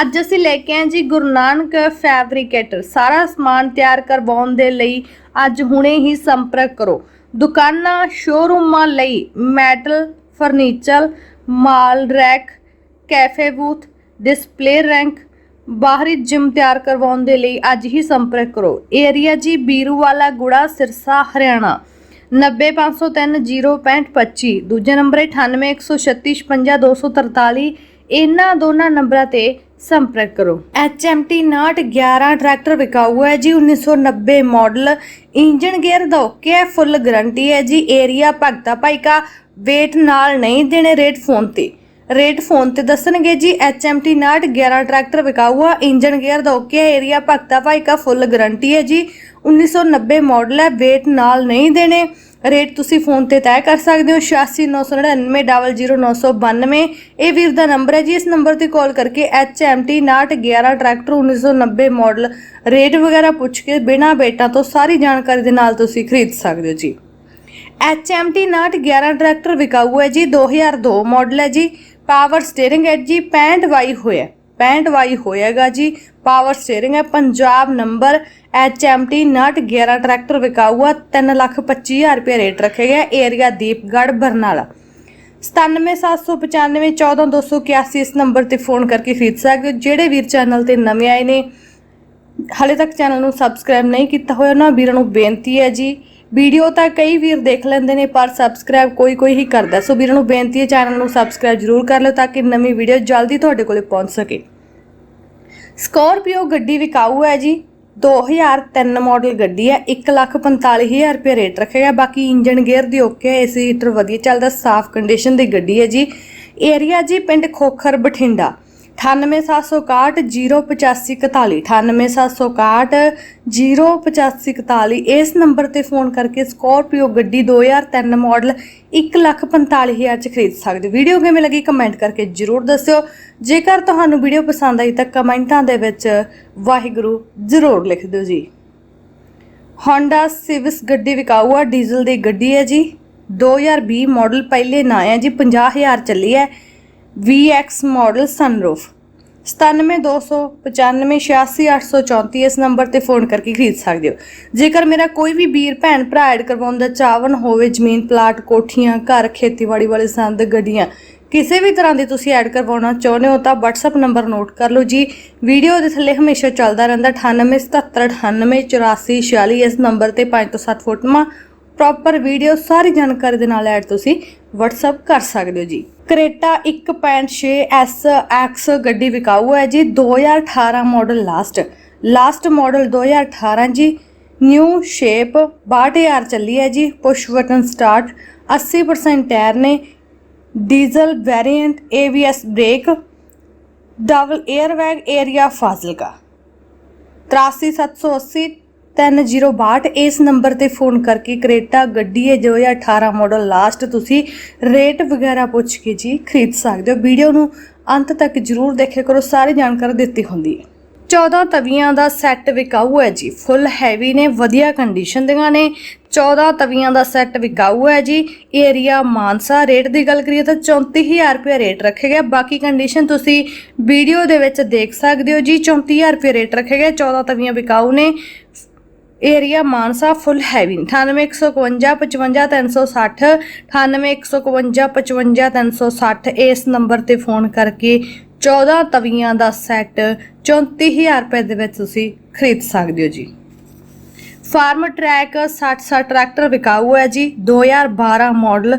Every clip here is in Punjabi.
ਅੱਜ ਅਸੀਂ ਲੈ ਕੇ ਆਏ ਜੀ ਗੁਰੂ ਨਾਨਕ ਫੈਬਰਿਕੇਟਰ ਸਾਰਾ ਸਮਾਨ ਤਿਆਰ ਕਰਵਾਉਣ ਦੇ ਲਈ ਅੱਜ ਹੁਣੇ ਹੀ ਸੰਪਰਕ ਕਰੋ। ਦੁਕਾਨਾਂ ਸ਼ੋਰੂਮਾਂ ਲਈ metal furniture mall rack cafe booth display rank ਬਾਹਰੀ ਜਿਮ ਤਿਆਰ ਕਰਵਾਉਣ ਦੇ ਲਈ ਅੱਜ ਹੀ ਸੰਪਰਕ ਕਰੋ। ਏਰੀਆ ਜੀ ਬੀਰੂਵਾਲਾ ਗੁੜਾ, ਸਿਰਸਾ, ਹਰਿਆਣਾ। 9503055525 ਦੂਜੇ ਨੰਬਰ ਹੈ 9816355243 ਇਹਨਾਂ ਦੋਨਾਂ ਨੰਬਰਾਂ ਤੇ ਸੰਪਰਕ ਕਰੋ। HMT 911 ਟਰੈਕਟਰ ਵਿਕਾਊ ਹੈ ਜੀ 1990 ਮਾਡਲ। ਇੰਜਨ ਗੇਅਰ ਦਾ ਓਕੇ ਹੈ, ਫੁੱਲ ਗਾਰੰਟੀ ਹੈ ਜੀ, ਏਰੀਆ ਭਗਤਾ ਭਾਈ ਕਾ ਵੇਟ ਨਾਲ ਨਹੀਂ ਦੇਣੇ ਰੇਟ ਫੋਨ ਤੇ। ਰੇਟ ਫੋਨ ਤੇ ਦੱਸਣਗੇ ਜੀ HMT 911 ਟਰੈਕਟਰ ਵਿਕਾਊ ਆ ਇੰਜਨ ਗੇਅਰ ਦਾ okay area Bhagta Bhai Ka full guarantee ਹੈ ਜੀ। 1990 ਮਾਡਲ ਹੈ ਵੇਟ ਨਾਲ ਨਹੀਂ ਦੇਣੇ। ਰੇਟ ਤੁਸੀਂ ਫੋਨ ਤੇ ਤੈਅ ਕਰ ਸਕਦੇ ਹੋ 8699900992 ਇਹ ਵੀਰ ਦਾ ਨੰਬਰ ਹੈ ਜੀ, ਇਸ ਨੰਬਰ ਤੇ ਕਾਲ ਕਰਕੇ HMT 911 ਟਰੈਕਟਰ 1990 ਮਾਡਲ ਰੇਟ ਵਗੈਰਾ ਪੁੱਛ ਕੇ ਬਿਨਾ ਬੇਟਾ ਤੋਂ ਸਾਰੀ ਜਾਣਕਾਰੀ ਦੇ ਨਾਲ ਤੁਸੀਂ ਖਰੀਦ ਸਕਦੇ ਹੋ ਜੀ। HMT 911 ਟਰੈਕਟਰ ਵਿਕਾਊ ਹੈ ਜੀ 2002 ਮਾਡਲ ਹੈ ਜੀ ਪਾਵਰ ਸਟੀਅਰਿੰਗ ਹੈ ਜੀ 65 ਵਾਈ ਹੋਇਆ 65 ਵਾਈ ਹੋਏਗਾ ਜੀ ਪਾਵਰ ਸਟੀਅਰਿੰਗ ਹੈ। ਪੰਜਾਬ ਨੰਬਰ HMT 911 ਟਰੈਕਟਰ ਵਿਕਾਊ ਹੈ 325000 ਰੁਪਏ ਰੇਟ ਰੱਖਿਆ ਗਿਆ ਏਰੀਆ ਦੀਪਗੜ੍ਹ, ਬਰਨਾਲਾ। 9775514281 ਇਸ ਨੰਬਰ ਤੇ ਫੋਨ ਕਰਕੇ ਖਰੀਦ ਸਕਦੇ ਹੋ ਜਿਹੜੇ ਵੀਰ ਚੈਨਲ ਤੇ ਨਵੇਂ ਆਏ ਨੇ, ਹਾਲੇ ਤੱਕ ਚੈਨਲ ਨੂੰ ਸਬਸਕ੍ਰਾਈਬ ਨਹੀਂ ਕੀਤਾ ਹੋਇਆ, ਉਹਨਾਂ ਵੀਰਾਂ ਨੂੰ ਬੇਨਤੀ ਹੈ ਜੀ, ਵੀਡੀਓ ਤਾਂ ਕਈ ਵੀਰ ਦੇਖ ਲੈਂਦੇ ਨੇ, ਪਰ ਸਬਸਕ੍ਰਾਈਬ ਕੋਈ ਕੋਈ ਹੀ ਕਰਦਾ ਸੋ ਵੀਰਾਂ ਨੂੰ ਬੇਨਤੀ ਹੈ, ਚੈਨਲ ਨੂੰ ਸਬਸਕ੍ਰਾਈਬ ਜ਼ਰੂਰ ਕਰ ਲਿਓ, ਤਾਂ ਕਿ ਨਵੀਂ ਵੀਡੀਓ ਜਲਦੀ ਤੁਹਾਡੇ ਕੋਲੇ ਪਹੁੰਚ ਸਕੇ। ਸਕੋਰਪੀਓ ਗੱਡੀ ਵਿਕਾਊ ਹੈ ਜੀ। 2003 ਮਾਡਲ ਗੱਡੀ ਹੈ। 145000 ਰੁਪਏ ਰੇਟ ਰੱਖੇਗਾ। ਬਾਕੀ ਇੰਜਨ ਗੇਅਰ ਦੀ ਓਕੇ ਹੈ। ਏਸੀ ਹੀਟਰ ਵਧੀਆ ਚੱਲਦਾ। ਸਾਫ਼ ਕੰਡੀਸ਼ਨ ਦੀ ਗੱਡੀ ਹੈ ਜੀ। ਏਰੀਆ ਜੀ ਪਿੰਡ ਖੋਖਰ ਬਠਿੰਡਾ। 9876108541 9876108541 ਇਸ ਨੰਬਰ ਤੇ ਫੋਨ ਕਰਕੇ ਸਕੋਰਪੀਓ ਗੱਡੀ 2003 ਮਾਡਲ 145000 ਚ ਖਰੀਦ ਸਕਦੇ ਵੀਡੀਓ ਕਿਵੇਂ ਲੱਗੀ ਕਮੈਂਟ ਕਰਕੇ ਜਰੂਰ ਦੱਸਿਓ ਜੇਕਰ ਤੁਹਾਨੂੰ ਵੀਡੀਓ ਪਸੰਦ ਆਈ ਤਾਂ ਕਮੈਂਟਾਂ ਦੇ ਵਿੱਚ ਵਾਹਿਗੁਰੂ ਜਰੂਰ ਲਿਖ ਦਿਓ ਜੀ Honda Civic ਗੱਡੀ ਵਿਕਾਊ ਆ ਡੀਜ਼ਲ ਦੀ ਗੱਡੀ ਹੈ ਜੀ 2020 ਮਾਡਲ ਪਹਿਲੇ ਨਾ ਹੈ ਜੀ 50000 ਚੱਲੀ ਹੈ VX ਮਾਡਲ ਸਨਰੂਫ 9729586834 ਇਸ ਨੰਬਰ ਤੇ ਫੋਨ ਕਰਕੇ ਖਰੀਦ ਸਕਦੇ ਹੋ। ਜੇਕਰ ਮੇਰਾ ਕੋਈ ਵੀ ਵੀਰ, ਭੈਣ, ਭਰਾ ਐਡ ਕਰਵਾਉਣ ਦਾ ਚਾਹਵਨ ਹੋਵੇ, ਜ਼ਮੀਨ ਪਲਾਟ ਕੋਠੀਆਂ, ਘਰ, ਖੇਤੀਬਾੜੀ ਵਾਲੇ ਸੰਦ, ਗੱਡੀਆਂ, ਕਿਸੇ ਵੀ ਤਰ੍ਹਾਂ ਦੀ ਤੁਸੀਂ ਐਡ ਕਰਵਾਉਣਾ ਚਾਹੁੰਦੇ ਹੋ ਤਾਂ WhatsApp ਨੰਬਰ ਨੋਟ ਕਰ ਲਓ ਜੀ। ਵੀਡੀਓ ਦੇ ਥੱਲੇ ਹਮੇਸ਼ਾ ਚੱਲਦਾ ਰਹਿੰਦਾ 9877988446 ਇਸ ਨੰਬਰ ਤੇ 5 ਤੋਂ 7 ਫੋਟੋਆਂ। ਪ੍ਰੋਪਰ ਵੀਡੀਓ ਸਾਰੀ ਜਾਣਕਾਰੀ ਦੇ ਨਾਲ ਐਡ ਤੁਸੀਂ WhatsApp ਕਰ ਸਕਦੇ ਹੋ ਜੀ। ਕਰੇਟਾ 1.6 SX ਗੱਡੀ ਵਿਕਾਊ ਹੈ ਜੀ 2018 ਮਾਡਲ ਲਾਸਟ ਲਾਸਟ ਮਾਡਲ 2018 ਜੀ ਨਿਊ ਸ਼ੇਪ 62000 ਚੱਲੀ ਹੈ ਜੀ ਪੁਸ਼ ਬਟਨ ਸਟਾਰਟ 80% ਟਾਇਰ ਨੇ diesel variant ABS brake double airbag area Fazilka. 83780 3062 ਇਸ ਨੰਬਰ ਤੇ ਫੋਨ ਕਰਕੇ ਕਰੇਟਾ ਗੱਡੀ ਹੈ 2018 ਮਾਡਲ ਲਾਸਟ ਤੁਸੀਂ ਰੇਟ ਵਗੈਰਾ ਪੁੱਛ ਕੇ ਜੀ ਖਰੀਦ ਸਕਦੇ ਹੋ। ਵੀਡੀਓ ਨੂੰ ਅੰਤ ਤੱਕ ਜਰੂਰ ਦੇਖਿਆ ਕਰੋ, ਸਾਰੀ ਜਾਣਕਾਰੀ ਦਿੱਤੀ ਹੁੰਦੀ ਹੈ। 14 ਤਵੀਆਂ ਦਾ ਸੈੱਟ ਵਿਕਾਊ ਹੈ ਜੀ ਫੁੱਲ ਹੈਵੀ ਨੇ, ਵਧੀਆ ਕੰਡੀਸ਼ਨ ਦੀਆਂ ਨੇ। 14 ਤਵੀਆਂ ਦਾ ਸੈੱਟ ਵਿਕਾਊ ਹੈ ਜੀ ਏਰੀਆ ਮਾਨਸਾ ਰੇਟ ਦੀ ਗੱਲ ਕਰੀਏ ਤਾਂ 34000 ਰੁਪਏ ਰੇਟ ਰੱਖਿਆ ਗਿਆ। ਬਾਕੀ ਕੰਡੀਸ਼ਨ ਤੁਸੀਂ ਵੀਡੀਓ ਦੇ ਵਿੱਚ ਦੇਖ ਸਕਦੇ ਹੋ ਜੀ 34000 ਰੁਪਏ ਰੇਟ ਰੱਖਿਆ ਗਿਆ। 14 ਤਵੀਆਂ ਵਿਕਾਊ ਨੇ ਏਰੀਆ ਮਾਨਸਾ ਫੁੱਲ ਹੈਵੀ 9815555360 9815555360 ਇਸ ਨੰਬਰ ਤੇ ਫੋਨ ਕਰਕੇ 14 ਤਵੀਆਂ ਦਾ ਸੈੱਟ 34000 ਰੁਪਏ ਦੇ ਵਿੱਚ ਤੁਸੀਂ ਖਰੀਦ ਸਕਦੇ ਹੋ ਜੀ। ਫਾਰਮ ਟਰੈਕ 60 ਟਰੈਕਟਰ ਵਿਕਾਊ ਹੈ ਜੀ 2012 ਮਾਡਲ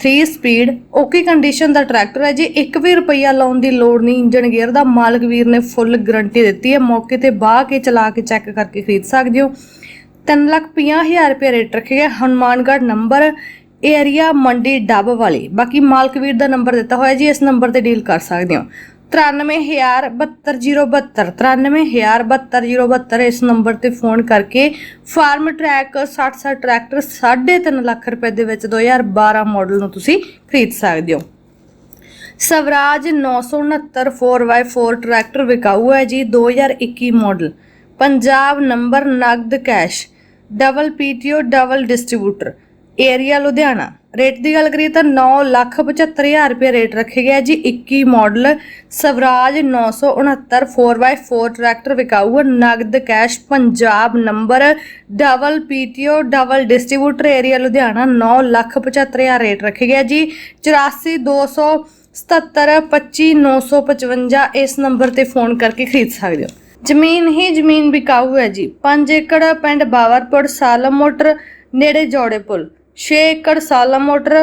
3 ਸਪੀਡ ਓਕੇ ਕੰਡੀਸ਼ਨ ਦਾ ਟਰੈਕਟਰ ਹੈ। ਜੀ 1 ਵੀ ਰੁਪਈਆ ਲਾਉਣ ਦੀ ਲੋੜ ਨਹੀਂ ਇੰਜਨ ਗੇਅਰ ਦਾ ਮਾਲਕ ਵੀਰ ਨੇ ਫੁੱਲ ਗਾਰੰਟੀ ਦਿੱਤੀ ਹੈ। ਮੌਕੇ ਤੇ ਬਾਹ ਕੇ ਚਲਾ ਕੇ ਚੈੱਕ ਕਰਕੇ ਖਰੀਦ ਸਕਦੇ ਹੋ। 350000 ਰੁਪਏ ਰੇਟ ਰੱਖਿਆ ਗਿਆ। ਹਨੂਮਾਨਗੜ੍ਹ ਨੰਬਰ ਏਰੀਆ ਮੰਡੀ ਡੱਬ ਵਾਲੀ। ਬਾਕੀ ਮਾਲਕ ਵੀਰ ਦਾ ਨੰਬਰ ਦਿੱਤਾ ਹੋਇਆ ਜੀ, ਇਸ ਨੰਬਰ ਤੇ ਡੀਲ ਕਰ ਸਕਦੇ ਹੋ। 93072072 93072072 ਇਸ ਨੰਬਰ ਤੇ ਫੋਨ ਕਰਕੇ ਫਾਰਮ ਟਰੈਕ 60 ਟਰੈਕਟਰ 3.5 ਲੱਖ ਰੁਪਏ ਦੇ ਵਿੱਚ 2012 ਮਾਡਲ ਨੂੰ ਤੁਸੀਂ ਖਰੀਦ ਸਕਦੇ ਹੋ। ਸਵਰਾਜ 969 4x4 ਟਰੈਕਟਰ ਵਿਕਾਊ ਹੈ ਜੀ 2021 ਮਾਡਲ ਪੰਜਾਬ ਨੰਬਰ ਨਗਦ cash double PTO double distributor area Ludhiana. Rate ਦੀ ਗੱਲ ਕਰੀਏ ਤਾਂ 975000 ਰੁਪਏ ਰੇਟ ਰੱਖਿਆ ਗਿਆ ਜੀ। 21 ਮਾਡਲ ਸਵਰਾਜ 969 4x4 ਟਰੈਕਟਰ ਵਿਕਾਊ ਨਗਦ cash Punjab number double PTO double distributor area Ludhiana 975000 rate ਰੱਖੇ ਗਿਆ ਜੀ। 84200 77 25 955 ਇਸ ਨੰਬਰ ਤੇ ਫੋਨ ਕਰਕੇ ਖਰੀਦ ਸਕਦੇ ਹੋ। ਜ਼ਮੀਨ ਹੀ ਜ਼ਮੀਨ ਵਿਕਾਊ ਹੈ ਜੀ। 5 ਏਕੜ ਪਿੰਡ ਬਾਵਰਪੁਰ ਸਾਲਮ ਮੋਟਰ ਨੇੜੇ ਜੋੜੇ ਪੁਲ 6 ਏਕੜ ਸਾਲਮ ਮੋਟਰ,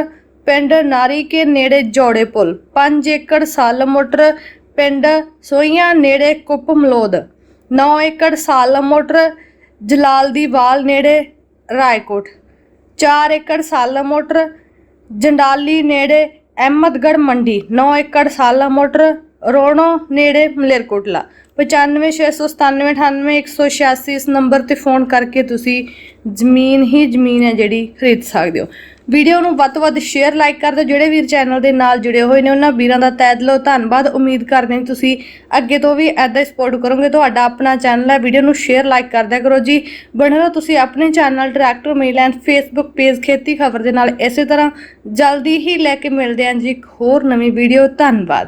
ਪਿੰਡ ਨਾਰੀ ਕੇ ਨੇੜੇ ਜੋੜੇ ਪੁਲ। 5 ਏਕੜ ਸਾਲਮ ਮੋਟਰ, ਪਿੰਡ ਸੋਈਆਂ ਨੇੜੇ ਕੁੱਪ ਮਲੋਦ। 9 ਏਕੜ ਸਾਲਮ ਮੋਟਰ, ਜਲਾਲ ਦੀ ਵਾਲ ਨੇੜੇ ਰਾਏਕੋਟ। 4 ਏਕੜ ਸਾਲਮ ਮੋਟਰ, ਜੰਡਾਲੀ ਨੇੜੇ ਅਹਿਮਦਗੜ ਮੰਡੀ। 9 ਏਕੜ ਸਾਲਾ ਮੋਟਰ, ਰੋਣੋ ਨੇੜੇ ਮਲੇਰਕੋਟਲਾ। 9569798186 ਇਸ ਨੰਬਰ ਤੇ ਫੋਨ ਕਰਕੇ ਤੁਸੀਂ ਜ਼ਮੀਨ ਹੀ ਜ਼ਮੀਨ ਹੈ ਜਿਹੜੀ ਖਰੀਦ ਸਕਦੇ ਹੋ। ਵੀਡੀਓ ਨੂੰ ਵੱਧ ਤੋਂ ਵੱਧ ਸ਼ੇਅਰ ਲਾਈਕ ਕਰ ਦਿਓ। ਜਿਹੜੇ ਵੀਰ ਚੈਨਲ ਦੇ ਨਾਲ ਜੁੜੇ ਹੋਏ ਨੇ, ਉਹਨਾਂ ਵੀਰਾਂ ਦਾ ਤਹਿ ਦਿਲੋਂ ਧੰਨਵਾਦ। ਉਮੀਦ ਕਰਦੇ ਹਾਂ ਤੁਸੀਂ ਅੱਗੇ ਤੋਂ ਵੀ ਐਦਾਂ ਹੀ ਸਪੋਰਟ ਕਰੋਗੇ। ਤੁਹਾਡਾ ਆਪਣਾ ਚੈਨਲ ਹੈ, ਵੀਡੀਓ ਨੂੰ ਸ਼ੇਅਰ ਲਾਈਕ ਕਰ ਦਿਆ ਕਰੋ ਜੀ। ਬਣੇ ਰਹੋ ਤੁਸੀਂ ਆਪਣੇ ਚੈਨਲ ਟਰੈਕਟਰ ਮੇਲੈਂਡ ਫੇਸਬੁੱਕ ਪੇਜ ਖੇਤੀ ਖਬਰ ਦੇ ਨਾਲ। ਇਸੇ ਤਰ੍ਹਾਂ ਜਲਦੀ ਹੀ ਲੈ ਕੇ ਮਿਲਦੇ ਹਾਂ ਜੀ ਇੱਕ ਹੋਰ ਨਵੀਂ ਵੀਡੀਓ। ਧੰਨਵਾਦ।